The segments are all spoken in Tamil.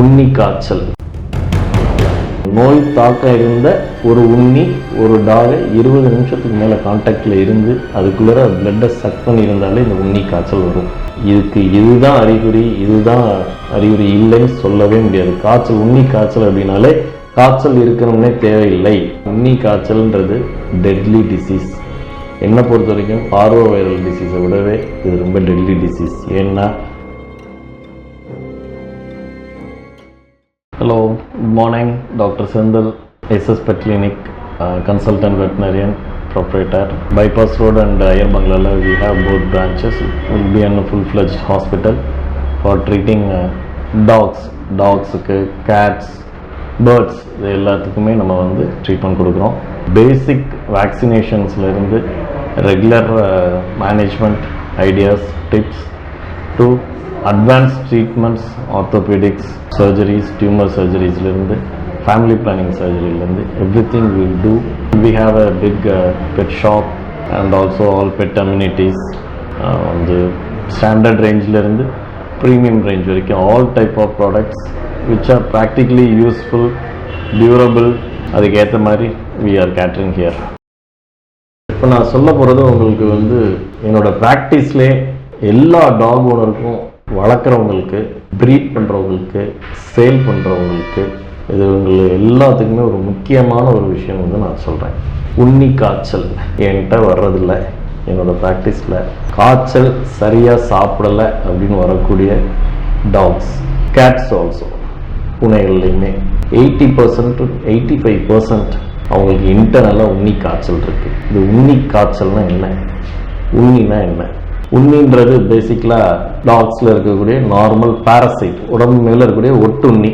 உண்ணி காய்ச்சல் நோய் தாக்கம் இருந்த ஒரு உண்ணி ஒரு டாகை இருபது நிமிஷத்துக்கு மேலே காண்டாக்டில் இருந்து அதுக்குள்ளே பிளட்டை சக் பண்ணியிருந்தாலே இந்த உண்ணி காய்ச்சல் வரும். இதுக்கு இதுதான் அறிகுறி இதுதான் அறிகுறி இல்லைன்னு சொல்லவே முடியாது. காய்ச்சல் உண்ணி காய்ச்சல் அப்படின்னாலே காய்ச்சல் இருக்கணும்னே தேவையில்லை. உண்ணி காய்ச்சல்ன்றது டெட்லி டிசீஸ் என்னை பொறுத்த வரைக்கும் பார்வோ வைரல் டிசீஸை விடவே இது ரொம்ப டெட்லி டிசீஸ் ஏன்னா hello good morning doctor Senthil எஸ்எஸ்பெ clinic consultant veterinarian proprietor bypass road and Iyer பங்களாவில் we have both branches will be an full fledged hospital for treating dogs டாக்ஸுக்கு cats birds இது எல்லாத்துக்குமே நம்ம வந்து ட்ரீட்மெண்ட் கொடுக்குறோம் basic வேக்சினேஷன்ஸ்லேருந்து regular management ideas tips to advance treatments orthopedics surgeries tumour சர்ஜரிஸ்லேருந்து family planning சர்ஜரியிலேருந்து everything will do we have a big pet shop and also all pet amenities வந்து ஸ்டாண்டர்ட் ரேஞ்சிலேருந்து ப்ரீமியம் ரேஞ்ச் வரைக்கும் all type of products which are practically useful durable அதுக்கேற்ற மாதிரி வி ஆர் கேட்ரிங் ஹியர் இப்போ நான் சொல்ல போகிறது உங்களுக்கு வந்து என்னோடய ப்ராக்டிஸ்லே எல்லா டாக் ஓனருக்கும் வளர்க்குறவங்களுக்கு ப்ரீட் பண்ணுறவங்களுக்கு சேல் பண்ணுறவங்களுக்கு இது உங்களுக்கு எல்லாத்துக்குமே ஒரு முக்கியமான ஒரு விஷயம் வந்து நான் சொல்கிறேன் உண்ணி காய்ச்சல் என்கிட்ட வர்றதில்ல. என்னோட ப்ராக்டிஸில் காய்ச்சல் சரியாக சாப்பிடலை அப்படின்னு வரக்கூடிய dogs cats also பூனைகள்லையுமே eighty percent eighty five percent அவங்களுக்கு இன்டர்னலாக உண்ணி காய்ச்சல் இருக்குது இந்த உண்ணி காய்ச்சல்னால் என்ன? உண்ணினா என்ன? உண்ணின்றது பேசிக்கலாக டாக்ஸில் இருக்கக்கூடிய நார்மல் பாரசைட் உடம்பு மேலே இருக்கக்கூடிய ஒட்டுண்ணி.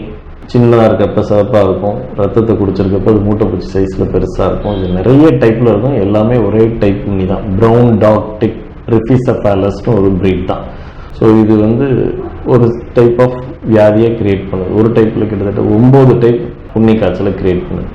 சின்னதாக இருக்கப்ப சிறப்பாக இருக்கும் ரத்தத்தை குடிச்சிருக்கப்ப அது மூட்டை பூச்சி சைஸில் பெருசாக இருக்கும். இது நிறைய டைப்பில் இருக்கும். எல்லாமே ஒரே டைப் உண்ணி தான். ப்ரௌன் டாக் டிக் ரிஃபிசபாலஸ்னு ஒரு ப்ரீட் தான். ஸோ இது வந்து ஒரு டைப் ஆஃப் வியாதியை கிரியேட் பண்ணுது. ஒரு டைப்பில் கிட்டத்தட்ட ஒம்பது டைப் உண்ணி காய்ச்சலை கிரியேட் பண்ணுது.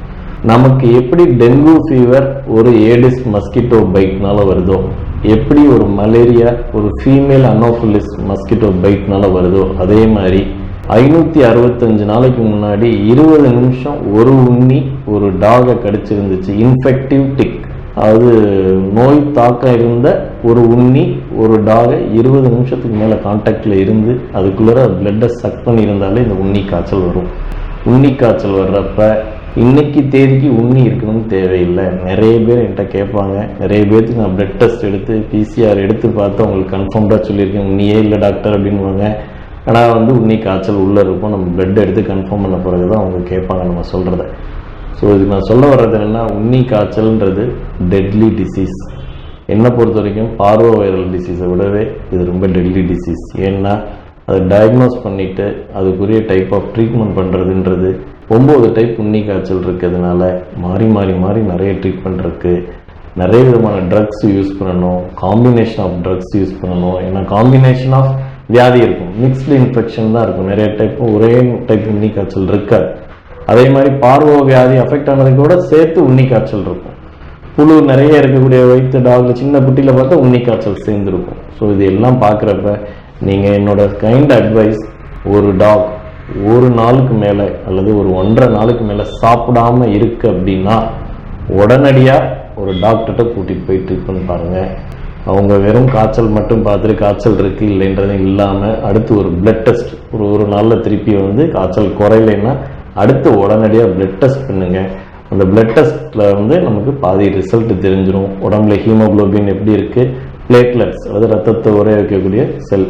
நமக்கு எப்படி டெங்கு ஃபீவர் ஒரு ஏடிஸ் மஸ்கிட்டோ பைக்னால வருதோ? எப்படி ஒரு மலேரியா ஒரு ஃபீமேல் அனோஃபிலிஸ் மஸ்கிட்டோ பைட்னால வருதோ அதே மாதிரி ஐநூற்றி அறுபத்தஞ்சு நாளைக்கு முன்னாடி இருபது நிமிஷம் ஒரு உண்ணி ஒரு டாகை கடிச்சிருந்துச்சு. இன்ஃபெக்டிவ் டிக் அதாவது நோய் தாக்கம் இருந்த ஒரு உண்ணி ஒரு டாகை இருபது நிமிஷத்துக்கு மேலே காண்டாக்டில் இருந்து அதுக்குள்ளே பிளட்டை சக் பண்ணியிருந்தாலே இந்த உண்ணி காய்ச்சல் வரும். உண்ணி காய்ச்சல் வர்றப்ப இன்னைக்கு தேதிக்கு உண்ணி இருக்கணும்னு தேவையில்லை. நிறைய பேர் என்கிட்ட கேட்பாங்க. நிறைய பேர்த்துக்கு நான் பிளட் டெஸ்ட் எடுத்து பிசிஆர் எடுத்து பார்த்து அவங்களுக்கு கன்ஃபார்ம்டாக சொல்லியிருக்கேன். உண்ணியே இல்லை டாக்டர் அப்படின்வாங்க ஆனால் வந்து உண்ணி காய்ச்சல் உள்ளே இருக்கும். நம்ம பிளட் எடுத்து கன்ஃபார்ம் பண்ண பிறகு தான் அவங்க கேட்பாங்க நம்ம சொல்கிறத ஸோ இது நான் சொல்ல வர்றது என்னென்னா உண்ணி காய்ச்சல்ன்றது டெட்லி டிசீஸ் என்னை பொறுத்த வரைக்கும் பார்வோ வைரல் டிசீஸை விடவே இது ரொம்ப டெட்லி டிசீஸ் ஏன்னா அதை டயக்னோஸ் பண்ணிவிட்டு அதுக்குரிய டைப் ஆஃப் ட்ரீட்மெண்ட் பண்ணுறதுன்றது ஒம்பது டைப் உண்ணி காய்ச்சல் இருக்கிறதுனால மாறி மாறி மாறி நிறைய ட்ரீட்மெண்ட் இருக்குது நிறைய விதமான ட்ரக்ஸ் யூஸ் பண்ணணும். காம்பினேஷன் ஆஃப் ட்ரக்ஸ் யூஸ் பண்ணணும். ஏன்னா காம்பினேஷன் ஆஃப் வியாதி இருக்கும். மிக்ஸ்டு இன்ஃபெக்ஷன் தான் இருக்கும். நிறைய டைப் ஒரே டைப் உண்ணி காய்ச்சல் இருக்காது. அதே மாதிரி பார்வோ வியாதி அஃபெக்ட் ஆனது கூட சேர்த்து உண்ணி காய்ச்சல் இருக்கும். புழு நிறைய இருக்கக்கூடிய வயிற்று டாக்ல சின்ன குட்டியில் பார்த்தா உண்ணி காய்ச்சல் சேர்ந்துருக்கும். ஸோ இது எல்லாம் பார்க்குறப்ப நீங்கள் என்னோட கைண்ட் அட்வைஸ் ஒரு டாக் ஒரு நாளுக்கு மேலே அல்லது ஒரு ஒன்றரை நாளுக்கு மேலே சாப்பிடாம இருக்கு அப்படின்னா உடனடியாக ஒரு டாக்டர்கிட்ட கூட்டிகிட்டு போய் ட்ரீட்மெண்ட் பாருங்கள் அவங்க வெறும் காய்ச்சல் மட்டும் பார்த்துட்டு காய்ச்சல் இருக்கு இல்லைன்றது இல்லாமல் அடுத்து ஒரு பிளட் டெஸ்ட் ஒரு ஒரு நாளில் திருப்பி வந்து காய்ச்சல் குறையலைன்னா அடுத்து உடனடியாக பிளட் டெஸ்ட் பண்ணுங்க. அந்த பிளட் டெஸ்ட்டில் வந்து நமக்கு பாதி ரிசல்ட் தெரிஞ்சிடும் உடம்புல ஹீமோகுளோபின் எப்படி இருக்குது பிளேட்லெட்ஸ் அதாவது ரத்தத்தை உரைய வைக்கக்கூடிய செல்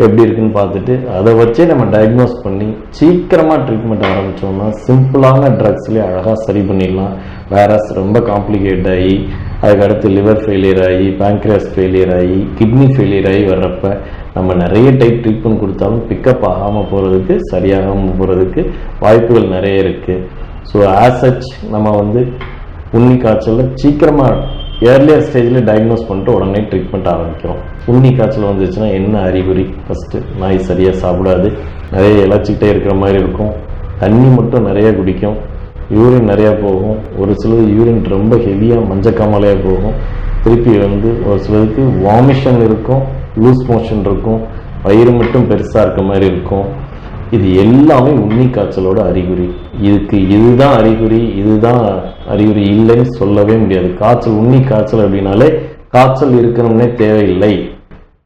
எப்படி இருக்குன்னு பார்த்துட்டு அதை வச்சே நம்ம டயக்னோஸ் பண்ணி சீக்கிரமாக ட்ரீட்மெண்ட் ஆரம்பித்தோம்னா சிம்பிளான ட்ரக்ஸ்லேயே அழகாக சரி பண்ணிடலாம். வேரஸ் ரொம்ப காம்ப்ளிகேட் ஆகி அதுக்கு அடுத்து லிவர் ஃபெயிலியர் ஆகி பேங்க்ரியாஸ் ஃபெயிலியர் ஆகி கிட்னி ஃபெயிலியர் ஆகி வர்றப்ப நம்ம நிறைய டைப் ட்ரீட்மெண்ட் கொடுத்தாலும் பிக்கப் ஆகாமல் போகிறதுக்கு சரியாகாமல் போகிறதுக்கு வாய்ப்புகள் நிறைய இருக்குது ஸோ ஆஸ் சச் நம்ம வந்து உண்ணி காய்ச்சலில் சீக்கிரமாக ஏர்லியர் ஸ்டேஜில் டயக்னோஸ் பண்ணிட்டு உடனே ட்ரீட்மெண்ட் ஆரம்பிக்கிறோம். உண்ணி காய்ச்சல் வந்துச்சுன்னா என்ன அறிகுறி? ஃபஸ்ட்டு நாய் சரியாக சாப்பிடாது. நிறைய இழைச்சிக்கிட்டே இருக்கிற மாதிரி இருக்கும். தண்ணி மட்டும் நிறைய குடிக்கும். யூரின் நிறையா போகும். ஒரு சிலது யூரின் ரொம்ப ஹெவியாக மஞ்சக்காமலையாக போகும். திருப்பி வந்து ஒரு சிலருக்கு வாமிஷன் இருக்கும். லூஸ் மோஷன் இருக்கும். வயிறு மட்டும் பெருசாக இருக்க மாதிரி இருக்கும். இது எல்லாமே உண்மை காய்ச்சலோட அறிகுறி. இதுக்கு இதுதான் அறிகுறி இதுதான் அறிகுறி இல்லைன்னு சொல்லவே முடியாது. காய்ச்சல் உண்ணி காய்ச்சல் அப்படின்னாலே காய்ச்சல் இருக்கணும்னே தேவையில்லை.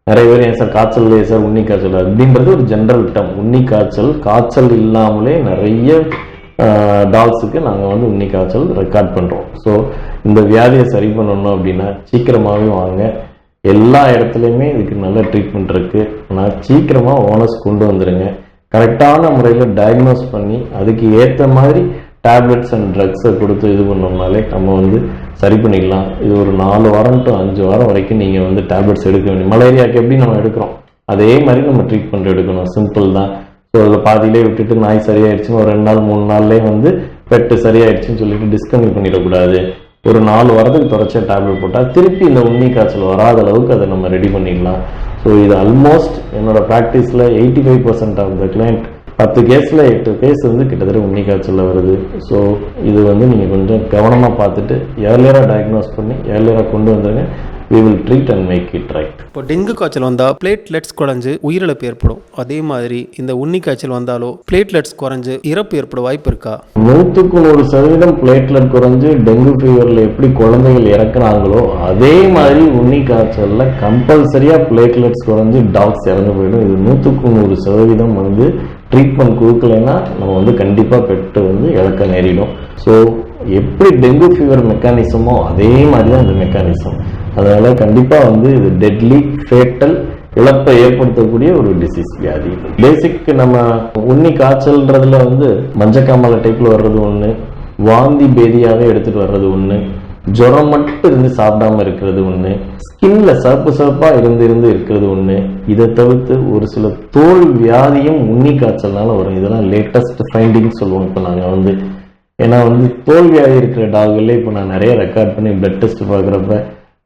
நிறைய பேர் ஏன் சார் காய்ச்சல் இல்லையே சார் உண்ணி காய்ச்சல் அப்படின்றது ஒரு ஜென்ரல் டம் உண்ணி காய்ச்சல் காய்ச்சல் இல்லாமலே நிறைய டால்ஸுக்கு நாங்கள் வந்து உண்ணி காய்ச்சல் ரெக்கார்ட் பண்ணுறோம் ஸோ இந்த வியாதியை சரி பண்ணணும் அப்படின்னா சீக்கிரமாகவே வாங்க. எல்லா இடத்துலையுமே இதுக்கு நல்ல ட்ரீட்மெண்ட் இருக்குது ஆனால் சீக்கிரமாக ஓனர்ஸ் கொண்டு வந்துடுங்க கரெக்டான முறையில் டயக்னோஸ் பண்ணி அதுக்கு ஏற்ற மாதிரி டேப்லெட்ஸ் அண்ட் ட்ரக்ஸை கொடுத்து இது பண்ணோம்னாலே நம்ம வந்து சரி பண்ணிக்கலாம். இது ஒரு நாலு வாரம் டு அஞ்சு வாரம் வரைக்கும் நீங்கள் வந்து டேப்லெட்ஸ் எடுக்க வேண்டிய மலேரியாவுக்கு எப்படி நம்ம எடுக்கிறோம்? அதே மாதிரி நம்ம ட்ரீட்மெண்ட் எடுக்கணும். சிம்பிள் தான். ஸோ அதில் பாதியிலே விட்டுட்டு நாய் சரியாயிடுச்சுன்னு ஒரு ரெண்டு நாள் மூணு நாள்லேயே வந்து பெட்டு சரியாயிடுச்சுன்னு சொல்லிட்டு டிஸ்கன்யூ பண்ணிடக்கூடாது. ஒரு நாலு வாரத்துக்கு தொடர்ச்சியாக டேப்லெட் போட்டால் திருப்பி இந்த உண்மை காய்ச்சல் வராத அளவுக்கு அதை நம்ம ரெடி பண்ணிடலாம். ஸோ இது ஆல்மோஸ்ட் என்னோட ப்ராக்டிஸில் eighty five percent of the client பத்து கேஸில் எட்டு கேஸ் வந்து கிட்டத்தட்ட உண்மை காய்ச்சலில் வருது. ஸோ இது வந்து நீங்கள் கொஞ்சம் கவனமாக பார்த்துட்டு ஏர்லியராக டயக்னோஸ் பண்ணி ஏர்லியராக கொண்டு வந்துருங்க. We will treat and make it right. இப்போ டெங்கு காய்ச்சல் வந்தால் பிளேட்லெட்ஸ் குறைஞ்சு உயிரிழப்பு ஏற்படும். அதே மாதிரி இந்த உண்ணி காய்ச்சல் வந்தாலோ பிளேட்லெட்ஸ் குறைஞ்சு இறப்பு ஏற்பட வாய்ப்பு இருக்கா? நூற்றுக்கு நூறு சதவீதம் பிளேட்லெட் குறைஞ்சு டெங்கு ஃபீவரில் எப்படி குழந்தைகள் இறக்குறாங்களோ அதே மாதிரி உண்ணி காய்ச்சலில் கம்பல்சரியாக பிளேட்லெட்ஸ் குறைஞ்சு டாக்ஸ் இறந்து போயிடும். இது நூற்றுக்கு நூறு சதவீதம் வந்து ட்ரீட்மெண்ட் கொடுக்கலைன்னா நம்ம வந்து கண்டிப்பாக பெட்டு வந்து இழக்க நேரிடும். ஸோ எப்படி டெங்கு ஃபீவர் மெக்கானிசமோ அதே மாதிரி தான் இந்த மெக்கானிசம் அதனால கண்டிப்பாக வந்து இது டெட்லி ஃபேட்டல் இழப்பை ஏற்படுத்தக்கூடிய ஒரு டிசீஸ் வியாதி. பேசிக் நம்ம உண்ணி காய்ச்சல்ன்றதுல வந்து மஞ்சக்காமலை டைப்ல வர்றது ஒண்ணு வாந்தி பேதியாகவே எடுத்துட்டு வர்றது ஒண்ணு ஜுரம் மட்டும் இருந்து சாப்பிடாம இருக்கிறது ஒண்ணு ஸ்கின்ல சிறப்பு சிவப்பா இருந்து இருந்து இருக்கிறது ஒண்ணு இதை தவிர்த்து ஒரு சில தோல் வியாதியும் உண்ணி காய்ச்சல்னால வரும். இதெல்லாம் லேட்டஸ்ட் ஃபைண்டிங் சொல்லுவோம். இப்போ நாங்க வந்து ஏன்னா வந்து தோல் வியாதி இருக்கிற டாக்களே இப்போ நான் நிறைய ரெக்கார்ட் பண்ணி பிளட் டெஸ்ட் பார்க்குறப்ப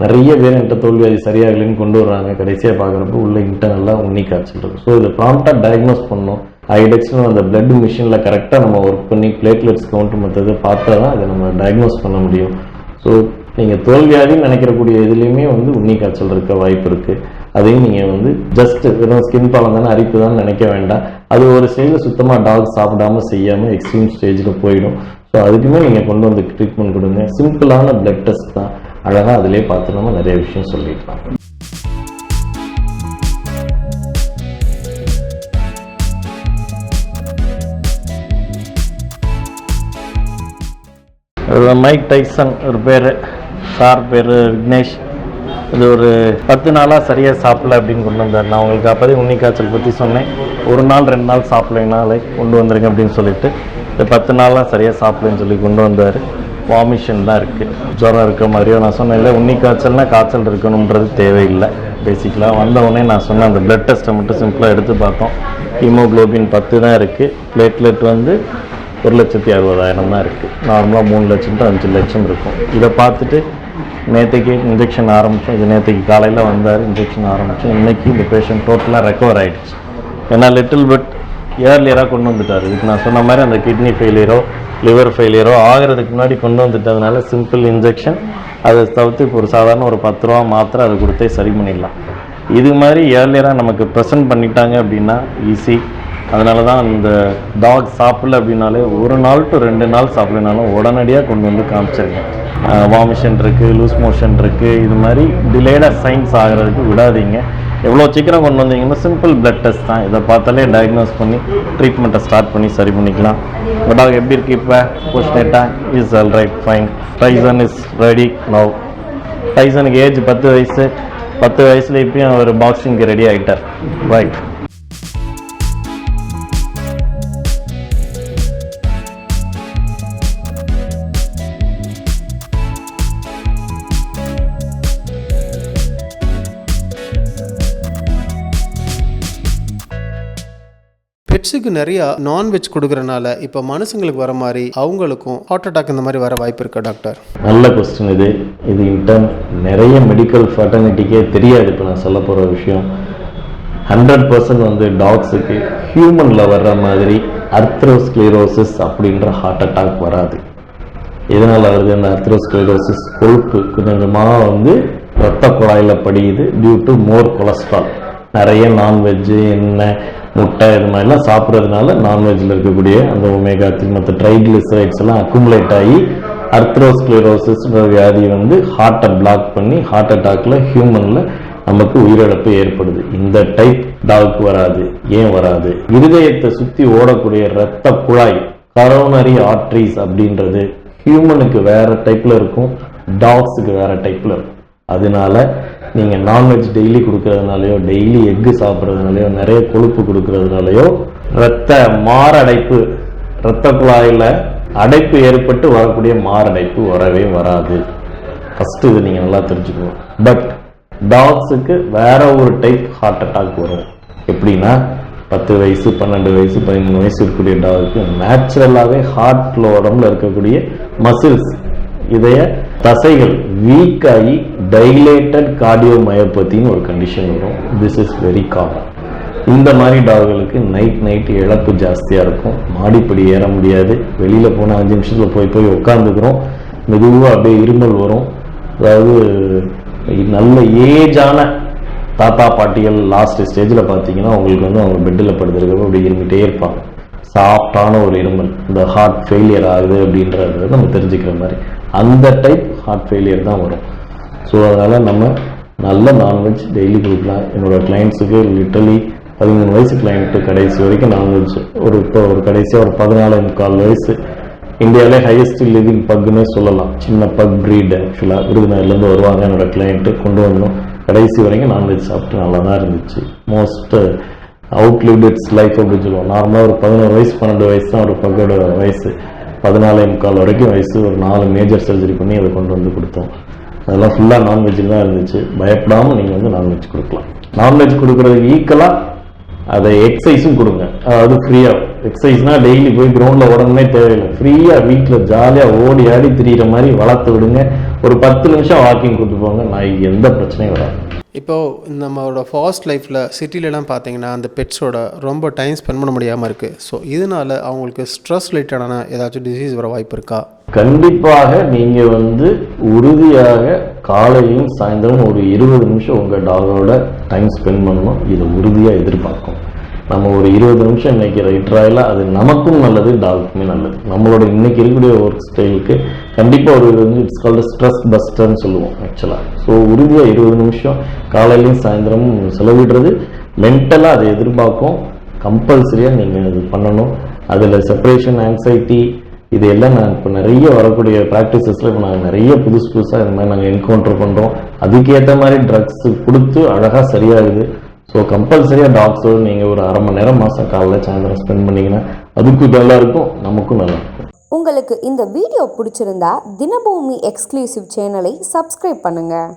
நிறைய பேர் என்கிட்ட தோல்வி அது சரியாகலன்னு கொண்டு வர்றாங்க. கடைசியாக பார்க்குறப்ப உள்ள இன்டர்னலாக உண்ணி காய்ச்சல் இருக்கு ஸோ இதை ப்ராம்ப்டாக டயக்னோஸ் பண்ணணும். ஐடெக்ஸ்னு அந்த பிளட் மிஷினில் கரெக்டாக நம்ம ஒர்க் பண்ணி பிளேட்லெட்ஸ் கவுண்ட் மற்றதை பார்த்தா தான் அதை நம்ம டயக்னோஸ் பண்ண முடியும். ஸோ நீங்கள் தோல்வியாதின்னு நினைக்கிறக்கூடிய இதுலேயுமே வந்து உண்ணி காய்ச்சல் இருக்க வாய்ப்பு இருக்குது அதையும் நீங்கள் வந்து ஜஸ்ட் வெறும் ஸ்கின் பாலம் தானே அரிப்பு தான் நினைக்க வேண்டாம். அது ஒரு ஸ்டேஜில் சுத்தமாக டாக் சாப்பிடாம செய்யாமல் எக்ஸ்ட்ரீம் ஸ்டேஜில் போயிடும். ஸோ அதுக்குமே நீங்கள் கொண்டு வந்து ட்ரீட்மெண்ட் கொடுங்க. சிம்பிளான பிளட் டெஸ்ட் தான். அழகாக அதிலே பார்த்து நம்ம நிறைய விஷயம் சொல்லிடலாம் மைக் டைசன் ஒரு பேர் சார் பேர் விக்னேஷ். இது ஒரு பத்து நாளாக சரியாக சாப்பிடல அப்படின்னு கொண்டு வந்தார். நான் உங்களுக்கு அப்போதே உன்னிக்காய்ச்சல் காய்ச்சல் பற்றி சொன்னேன். ஒரு நாள் ரெண்டு நாள் சாப்பிடலைனாலே கொண்டு வந்துருங்க அப்படின்னு சொல்லிட்டு இந்த பத்து நாளாக சரியாக சாப்பிடலன்னு சொல்லி கொண்டு வந்தார். வாமிஷன் தான் இருக்குது ஜுரம் இருக்க மாதிரியோ நான் சொன்னேன் இல்லை உண்ணி காய்ச்சல்னா காய்ச்சல் இருக்கணுன்றது தேவையில்லை. பேசிக்கலாக வந்தவுடனே நான் சொன்ன அந்த பிளட் டெஸ்ட்டை மட்டும் சிம்பிளாக எடுத்து பார்த்தோம். ஹீமோக்ளோபின் பத்து தான் இருக்குது பிளேட்லெட் வந்து ஒரு லட்சத்தி அறுபதாயிரம் தான் இருக்குது நார்மலாக மூணு லட்சம் டு அஞ்சு லட்சம் இருக்கும். இதை பார்த்துட்டு நேற்றுக்கு இன்ஜெக்ஷன் ஆரம்பித்தோம் இது நேற்றுக்கு காலையில் வந்தார் இன்ஜெக்ஷன் ஆரம்பித்தோம் இன்றைக்கி இந்த பேஷண்ட் டோட்டலாக ரெக்கவர் ஆகிடுச்சு ஏன்னா லிட்டில் பட் ஏர்லியராக கொண்டு வந்துட்டார். இதுக்கு நான் சொன்ன மாதிரி அந்த கிட்னி ஃபெயிலியரோ லிவர் ஃபெயிலியரோ ஆகிறதுக்கு முன்னாடி கொண்டு வந்துட்டதுனால சிம்பிள் இன்ஜெக்ஷன் அதை தவிர்த்து இப்போ ஒரு சாதாரண ஒரு பத்து ரூபா மாத்திரை அதை கொடுத்தே சரி பண்ணிடலாம். இது மாதிரி ஏர்லியராக நமக்கு ப்ரெசன்ட் பண்ணிட்டாங்க அப்படின்னா ஈஸி அதனால தான் அந்த டாக் சாப்பிடல அப்படின்னாலே ஒரு நாள் டு ரெண்டு நாள் சாப்பிடனாலும் உடனடியாக கொண்டு வந்து காமிச்சிருங்க. வாமிஷன் இருக்குது லூஸ் மோஷன் இருக்குது இது மாதிரி டிலேடாக சைன்ஸ் ஆகிறதுக்கு விடாதீங்க. எவ்வளோ சீக்கிரம் கொண்டு வந்தீங்கன்னா சிம்பிள் பிளட் டெஸ்ட் தான். இதை பார்த்தாலே டயக்னோஸ் பண்ணி ட்ரீட்மெண்ட்டை ஸ்டார்ட் பண்ணி சரி பண்ணிக்கலாம். உங்கள் டாக் எப்படி இருக்கு இப்போ? போஸ்டேட்டா is all right fine Tyson is ready now டைசனுக்கு age பத்து வயசு. பத்து வயசுல இப்பயும் அவர் பாக்ஸிங்க்கு ரெடி ஆகிட்டார் ரைட் பெட்ஸுக்கு நிறையா நான்வெஜ் கொடுக்கறனால இப்போ மனுஷங்களுக்கு வர மாதிரி அவங்களுக்கும் ஹார்ட் அட்டாக் இந்த மாதிரி வர வாய்ப்பு இருக்கா டாக்டர் நல்ல கொஸ்டின் இது. இது இன்டர்ன் நிறைய மெடிக்கல் ஃபர்டர்னிட்டிக்கே தெரியாது. இப்போ நான் சொல்ல போகிற விஷயம். ஹண்ட்ரட் பர்சன்ட் வந்து டாக்ஸுக்கு ஹியூமனில் வர்ற மாதிரி அர்த்ரோஸ்க்ளீரோசிஸ் அப்படின்ற ஹார்ட் அட்டாக் வராது. எதனால் வருது? அந்த அர்த்ரோஸ்க்ளீரோசிஸ் கொழுப்பு கொஞ்சம் கொஞ்சமாக வந்து ரத்த குழாயில் படியுது டியூ டு மோர் கொலஸ்ட்ரால் நிறைய நான்வெஜ்ஜு எண்ணெய் முட்டை இது மாதிரிலாம் சாப்பிட்றதுனால நான்வெஜ்ல இருக்கக்கூடிய அந்த ஒமேகா த்ரீ மற்ற ட்ரைக்ளிசரைட்ஸ் எல்லாம் அக்குமுலேட் ஆகி அர்த்ரோஸ்க்ளரோசிஸ் வியாதி வந்து ஹார்ட்டை பிளாக் பண்ணி ஹார்ட் அட்டாக்ல ஹியூமன்ல நமக்கு உயிரிழப்பு ஏற்படுது. இந்த டைப் டாவுக்கு வராது ஏன் வராது? இருதயத்தை சுத்தி ஓடக்கூடிய இரத்த குழாய் கரோனரி ஆர்ட்ரிஸ் அப்படின்றது ஹியூமனுக்கு வேற டைப்ல இருக்கும் டாக்ஸுக்கு வேற டைப்ல இருக்கும். அதனால நீங்கள் நான்வெஜ் டெய்லி கொடுக்கறதுனாலையோ டெய்லி எக்கு சாப்பிட்றதுனாலயோ நிறைய கொழுப்பு கொடுக்கறதுனாலையோ இரத்த மாரடைப்பு இரத்த குழாயில் அடைப்பு ஏற்பட்டு வரக்கூடிய மாரடைப்பு வரவே வராது. ஃபர்ஸ்ட் இது நீங்கள் நல்லா தெரிஞ்சுக்கணும். பட் டாக்ஸுக்கு வேற ஒரு டைப் ஹார்ட் அட்டாக் வரும். எப்படின்னா பத்து வயசு பன்னெண்டு வயசு பதிமூணு வயசு இருக்கக்கூடிய டாகுக்கு நேச்சுரலாகவே ஹார்ட்ல உடம்புல இருக்கக்கூடிய மசில்ஸ் இதய தசைகள் வீக் ஆகி டைலேட்டட் கார்டியோமயோபதின்னு ஒரு கண்டிஷன் வரும். திஸ் இஸ் வெரி காமன் இந்த மாதிரி டாகுகளுக்கு நைட் நைட் இழப்பு ஜாஸ்தியாக இருக்கும். மாடிப்படி ஏற முடியாது. வெளியில் போனால் அஞ்சு நிமிஷத்தில் போய் போய் உட்காந்துக்கிறோம் மெதுவாக அப்படியே இருமல் வரும். அதாவது நல்ல ஏஜான தாத்தா பாட்டிகள் லாஸ்ட் ஸ்டேஜில் பார்த்தீங்கன்னா உங்களுக்கு வந்து அவங்க பெட்டில் படுத்துருக்கப்போ அப்படி இருந்துகிட்டே இருப்பாங்க. சாஃப்டான ஒரு இருமல். இந்த ஹார்ட் ஃபெயிலியர் ஆகுது அப்படின்றத நம்ம தெரிஞ்சுக்கிற மாதிரி. அந்த டைப் ஹார்ட் ஃபெயிலியர் தான் வரும். ஸோ அதனால் நம்ம நல்ல நான்வெஜ் டெய்லி கொடுக்கலாம் என்னோட கிளைண்ட்ஸுக்கு லிட்டலி பதிமூணு வயசு கிளைண்ட்டு கடைசி வரைக்கும் நான்வெஜ் ஒரு இப்போ ஒரு கடைசியாக ஒரு பதினாலு முக்கால் வயசு. இந்தியாவிலே ஹையஸ்ட் லிவிங் பக்குன்னே சொல்லலாம். சின்ன பக் ப்ரீட் ஆக்சுவலாக விருதுநகர்லேருந்து வருவாங்க என்னோட கிளைண்ட்டு கொண்டு வந்தோம். கடைசி வரைக்கும் நான்வெஜ் சாப்பிட்டு நல்லா தான் இருந்துச்சு. மோஸ்ட் அவுட்லிவ் இட்ஸ் லைஃப் அப்படின்னு சொல்லுவோம். நார்மலாக ஒரு பதினோரு வயசு பன்னெண்டு வயசு தான் ஒரு பக்கோட வயசு. பதினாலே முக்கால் வரைக்கும் வயசு ஒரு நாலு மேஜர் சர்ஜரி பண்ணி அதை கொண்டு வந்து கொடுத்தோம். அதெல்லாம் ஃபுல்லாக நான்வெஜ்ஜில் தான் இருந்துச்சு. பயப்படாமல் நீங்கள் வந்து நான்வெஜ் கொடுக்கலாம். நான்வெஜ் கொடுக்குறதுக்கு ஈக்குவலாக அதை எக்ஸசைஸும் கொடுங்க. அதாவது ஃப்ரீயாக எக்ஸசைஸ்னால் டெய்லி போய் கிரவுண்டில் உடனே தேவையில்லை. ஃப்ரீயாக வீட்டில் ஜாலியாக ஓடி ஆடி திரியிற மாதிரி வளர்த்து விடுங்க. ஒரு பத்து நிமிஷம் வாக்கிங் கொடுத்து போங்க. நாய்க்கு எந்த பிரச்சனையும் வராது. இப்போது நம்மளோட ஃபாஸ்ட் லைஃப்பில் சிட்டிலலாம் பார்த்தீங்கன்னா அந்த பெட்ஸோட ரொம்ப டைம் ஸ்பெண்ட் பண்ண முடியாமல் இருக்குது ஸோ இதனால் அவங்களுக்கு ஸ்ட்ரெஸ் ரிலேட்டடான ஏதாச்சும் டிசீஸ் வர வாய்ப்பு இருக்கா? கண்டிப்பாக நீங்கள் வந்து உறுதியாக காலையும் சாயந்தரம் ஒரு இருபது நிமிஷம் உங்கள் டாகோட டைம் ஸ்பெண்ட் பண்ணணும். இதை உறுதியாக எதிர்பார்க்கும் நம்ம ஒரு இருபது நிமிஷம் இன்னைக்கு ரைட்ராயில அது நமக்கும் நல்லது டாகுக்குமே நல்லது. நம்மளோட இன்னைக்கு இருக்கக்கூடிய ஒர்க் ஸ்டைலுக்கு கண்டிப்பாக ஒரு இது வந்து இட்ஸ் கால்டு ஸ்ட்ரெஸ் பஸ்டர்னு சொல்லுவோம் ஆக்சுவலாக ஸோ உறுதியாக இருபது நிமிஷம் காலையிலையும் சாயந்தரமும் செலவிடுறது. மென்டலாக அதை எதிர்பார்க்கும். கம்பல்சரியாக நீங்கள் அது பண்ணணும். அதில் செப்பரேஷன் ஆங்ஸைட்டி இது எல்லாம் நான் இப்போ நிறைய வரக்கூடிய ப்ராக்டிசஸில் இப்போ நாங்கள் நிறைய புதுசு புதுசாக இந்த மாதிரி நாங்கள் என்கவுண்டர் பண்ணுறோம் அதுக்கேற்ற மாதிரி ட்ரக்ஸ் கொடுத்து அழகாக சரியாகுது. ஸோ கம்பல்சரியாக டாக்டர் நீங்கள் ஒரு அரை மணி நேரம் மாதம் காலைல சாயந்தரம் ஸ்பெண்ட் பண்ணீங்கன்னா அதுக்கும் நல்லா இருக்கும் நமக்கும் நல்லா இருக்கும். உங்களுக்கு இந்த வீடியோ பிடிச்சிருந்தா தினபூமி எக்ஸ்க்ளூசிவ் சேனலை சப்ஸ்கிரைப் பண்ணுங்கள்